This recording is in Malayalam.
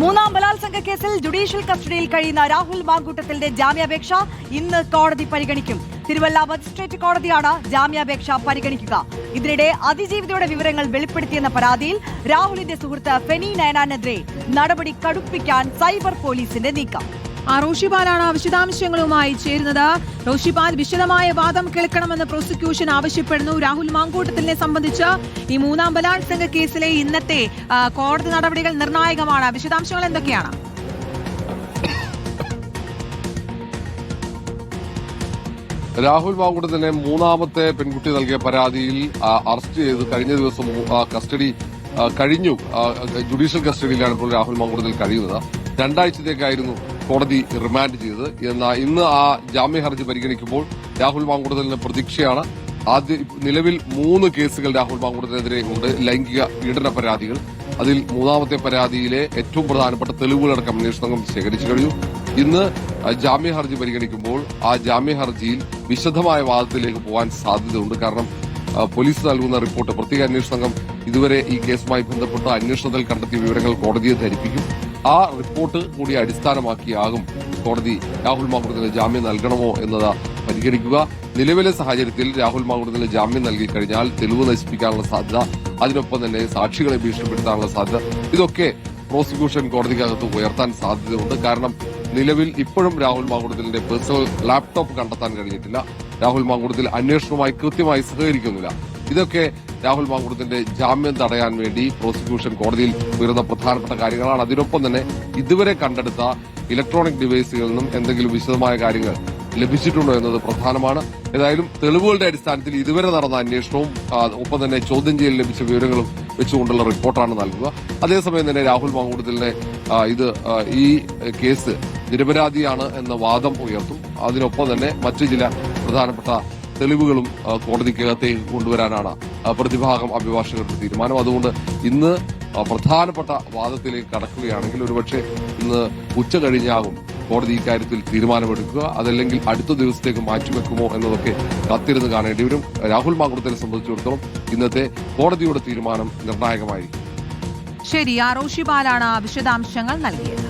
മൂന്നാം ബലാത്സംഗ കേസിൽ ജുഡീഷ്യൽ കസ്റ്റഡിയിൽ കഴിയുന്ന രാഹുൽ മാങ്കൂട്ടത്തിന്റെ ജാമ്യാപേക്ഷ ഇന്ന് കോടതി പരിഗണിക്കും. തിരുവല്ല മജിസ്ട്രേറ്റ് കോടതിയാണ് ജാമ്യാപേക്ഷ പരിഗണിക്കുക. ഇതിനിടെ അതിജീവിതയുടെ വിവരങ്ങൾ വെളിപ്പെടുത്തിയെന്ന പരാതിയിൽ രാഹുലിന്റെ സുഹൃത്ത് ഫെനി നയനാനെതിരെ നടപടി കടുപ്പിക്കാൻ സൈബർ പോലീസിന്റെ നീക്കം. ആ റോഷിപാലാണ് വിശദാംശങ്ങളുമായി ചേരുന്നത്. റോഷിപാൽ വിശദമായ വാദം കേൾക്കണമെന്ന് പ്രോസിക്യൂഷൻ ആവശ്യപ്പെടുന്നു. രാഹുൽ മാങ്കൂട്ടത്തിനെ സംബന്ധിച്ച് ഈ മൂന്നാം ബലാത്സംഗ കേസിലെ ഇന്നത്തെ കോടതി നടപടികൾ നിർണായകമാണ്. വിശദാംശങ്ങൾ എന്തൊക്കെയാണ്? രാഹുൽ മാങ്കൂട്ടത്തിനെ മൂന്നാമത്തെ പെൺകുട്ടി നൽകിയ പരാതിയിൽ അറസ്റ്റ് ചെയ്ത് കഴിഞ്ഞ ദിവസം കസ്റ്റഡി കഴിഞ്ഞു. ജുഡീഷ്യൽ കസ്റ്റഡിയിലാണ് ഇപ്പോൾ രാഹുൽ മാങ്കൂട്ടത്തിൽ കഴിയുന്നത്. രണ്ടാഴ്ചത്തേക്കായിരുന്നു കോടതി റിമാൻഡ് ചെയ്തത്. എന്നാൽ ഇന്ന് ആ ജാമ്യ ഹർജി പരിഗണിക്കുമ്പോൾ രാഹുൽ മാങ്കുട്ടത്തിന് പ്രതീക്ഷയാണ്. ആദ്യ നിലവിൽ മൂന്ന് കേസുകൾ രാഹുൽ മാങ്കുടത്തിനെതിരെ ഉണ്ട്. ലൈംഗിക പീഡന പരാതികൾ. അതിൽ മൂന്നാമത്തെ പരാതിയിലെ ഏറ്റവും പ്രധാനപ്പെട്ട തെളിവുകളടക്കം അന്വേഷണ ശേഖരിച്ചു കഴിഞ്ഞു. ഇന്ന് ജാമ്യ ഹർജി പരിഗണിക്കുമ്പോൾ ആ ജാമ്യ ഹർജിയിൽ വിശദമായ വാദത്തിലേക്ക് പോകാൻ സാധ്യതയുണ്ട്. കാരണം പോലീസ് നൽകുന്ന റിപ്പോർട്ട് പ്രത്യേക അന്വേഷണ സംഘം ഇതുവരെ ഈ കേസുമായി ബന്ധപ്പെട്ട് അന്വേഷണത്തിൽ കണ്ടെത്തിയ വിവരങ്ങൾ കോടതിയെ ധരിപ്പിക്കും. ആ റിപ്പോർട്ട് കൂടി അടിസ്ഥാനമാക്കിയാകും കോടതി രാഹുൽ മാങ്കുടത്തിന് ജാമ്യം നൽകണമോ എന്നത് പരിഗണിക്കുക. നിലവിലെ സാഹചര്യത്തിൽ രാഹുൽ മാങ്കുടത്തിന് ജാമ്യം നൽകി കഴിഞ്ഞാൽ തെളിവ് നശിപ്പിക്കാനുള്ള സാധ്യത അതിനൊപ്പം തന്നെ സാക്ഷികളെ ഭീഷണിപ്പെടുത്താനുള്ള സാധ്യത ഇതൊക്കെ പ്രോസിക്യൂഷൻ കോടതിക്കകത്ത് ഉയർത്താൻ സാധ്യതയുണ്ട്. കാരണം നിലവിൽ ഇപ്പോഴും രാഹുൽ മാങ്കുടത്തിന്റെ പേഴ്സണൽ ലാപ്ടോപ്പ് കണ്ടെത്താൻ കഴിഞ്ഞിട്ടില്ല. രാഹുൽ മാങ്കുടത്തിൽ അന്വേഷണവുമായി കൃത്യമായി സഹകരിക്കുന്നില്ല. ഇതൊക്കെ രാഹുൽ മാങ്കുടത്തിന്റെ ജാമ്യം തടയാൻ വേണ്ടി പ്രോസിക്യൂഷൻ കോടതിയിൽ ഉയർന്ന പ്രധാനപ്പെട്ട കാര്യങ്ങളാണ്. അതിനൊപ്പം തന്നെ ഇതുവരെ കണ്ടെടുത്ത ഇലക്ട്രോണിക് ഡിവൈസുകളിൽ നിന്നും എന്തെങ്കിലും വിശദമായ കാര്യങ്ങൾ ലഭിച്ചിട്ടുണ്ടോ എന്നത് പ്രധാനമാണ്. ഏതായാലും തെളിവുകളുടെ അടിസ്ഥാനത്തിൽ ഇതുവരെ നടന്ന അന്വേഷണവും ഒപ്പം തന്നെ ചോദ്യം ചെയ്യൽ ലഭിച്ച വിവരങ്ങളും വെച്ചുകൊണ്ടുള്ള റിപ്പോർട്ടാണ് നൽകുക. അതേസമയം തന്നെ രാഹുൽ മാങ്കൂട്ടത്തിലെ ആ, ഇത് ഈ കേസ് നിരപരാധിയാണ് എന്ന വാദം ഉയർത്തും. അതിനൊപ്പം തന്നെ മറ്റു ചില പ്രധാനപ്പെട്ട തെളിവുകളും കോടതിക്കകത്തേക്ക് കൊണ്ടുവരാനാണ് പ്രതിഭാഗം അഭിഭാഷകരുടെ തീരുമാനം. അതുകൊണ്ട് ഇന്ന് പ്രധാനപ്പെട്ട വാദത്തിലേക്ക് കടക്കുകയാണെങ്കിൽ ഒരുപക്ഷെ ഇന്ന് ഉച്ച കഴിഞ്ഞാകും കോടതി ഇക്കാര്യത്തിൽ തീരുമാനമെടുക്കുക. അതല്ലെങ്കിൽ അടുത്ത ദിവസത്തേക്ക് മാറ്റിവെക്കുമോ എന്നതൊക്കെ കത്തിരുന്ന് കാണേണ്ടി വരും. രാഹുൽ മാങ്കുളത്തിനെ സംബന്ധിച്ചിടത്തോളം ഇന്നത്തെ കോടതിയുടെ തീരുമാനം നിർണായകമായിരിക്കും. ശരി ആറോഷി ബാലാണ് വിശദാംശങ്ങൾ നൽകിയത്.